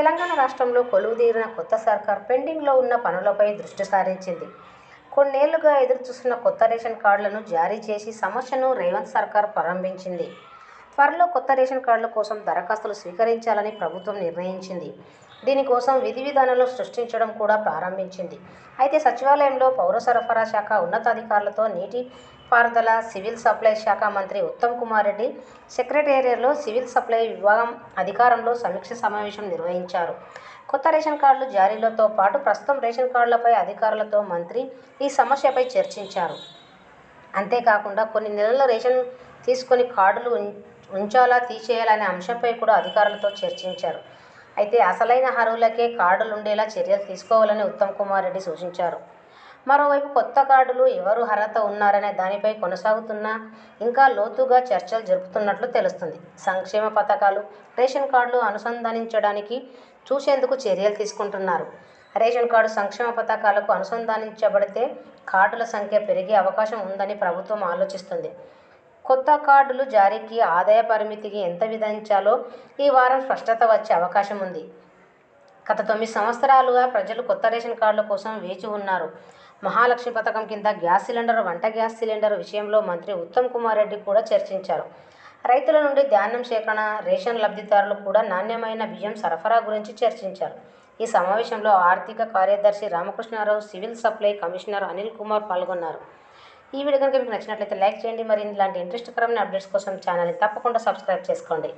తెలంగాణ రాష్ట్రంలో కొలువుదీరిన కొత్త సర్కార్ పెండింగ్లో ఉన్న పనులపై దృష్టి సారించింది. కొన్నేళ్ళుగా ఎదురుచూస్తున్న కొత్త రేషన్ కార్డులను జారీ చేసి సమస్యను రేవంత్ సర్కార్ ప్రారంభించింది. త్వరలో కొత్త రేషన్ కార్డుల కోసం దరఖాస్తులు స్వీకరించాలని ప్రభుత్వం నిర్ణయించింది. దీనికోసం విధి విధానాలు సృష్టించడం కూడా ప్రారంభించింది. అయితే సచివాలయంలో పౌర సరఫరా శాఖ ఉన్నతాధికారులతో నీటి పారుదల సివిల్ సప్లై శాఖ మంత్రి ఉత్తమ్ కుమార్ రెడ్డి సెక్రటేరియట్లో సివిల్ సప్లై విభాగం అధికారంలో సమీక్ష సమావేశం నిర్వహించారు. కొత్త రేషన్ కార్డులు జారీలతో పాటు ప్రస్తుతం రేషన్ కార్డులపై అధికారులతో మంత్రి ఈ సమస్యపై చర్చించారు. అంతేకాకుండా కొన్ని నెలల రేషన్ తీసుకొని కార్డులు ఉం- ఉంచాలా తీసేయాలనే అంశంపై కూడా అధికారులతో చర్చించారు. అయితే అసలైన అర్హులకే కార్డులు ఉండేలా చర్యలు తీసుకోవాలని ఉత్తమ్ కుమార్ రెడ్డి సూచించారు. మరోవైపు కొత్త కార్డులు ఎవరు అర్హత ఉన్నారనే దానిపై కొనసాగుతున్న ఇంకా లోతుగా చర్చలు జరుపుతున్నట్లు తెలుస్తుంది. సంక్షేమ పథకాలు రేషన్ కార్డులు అనుసంధానించడానికి చూసేందుకు చర్యలు తీసుకుంటున్నారు. రేషన్ కార్డు సంక్షేమ పథకాలకు అనుసంధానించబడితే కార్డుల సంఖ్య పెరిగే అవకాశం ఉందని ప్రభుత్వం ఆలోచిస్తుంది. కొత్త కార్డులు జారీకి ఆదాయ పరిమితికి ఎంత విధించాలో ఈ వారం స్పష్టత వచ్చే అవకాశం ఉంది. గత తొమ్మిది సంవత్సరాలుగా ప్రజలు కొత్త రేషన్ కార్డుల కోసం వేచి ఉన్నారు. మహాలక్ష్మి పథకం కింద గ్యాస్ సిలిండర్ వంట గ్యాస్ సిలిండర్ విషయంలో మంత్రి ఉత్తమ్ కుమార్ రెడ్డి కూడా చర్చించారు. రైతుల నుండి ధాన్యం సేకరణ రేషన్ లబ్ధిదారులు కూడా నాణ్యమైన బియ్యం సరఫరా గురించి చర్చించారు. ఈ సమావేశంలో ఆర్థిక కార్యదర్శి Ramakrishna Rao civil supply commissioner Anil Kumar పాల్గొన్నారు. ఈ వీడియో కనుక మీకు నచ్చినట్లయితే లైక్ చేయండి. మరి ఇలాంటి ఇంట్రెస్ట్కరమైన అప్డేట్స్ కోసం ఛానల్ని తప్పకుండా సబ్స్క్రైబ్ చేసుకోండి.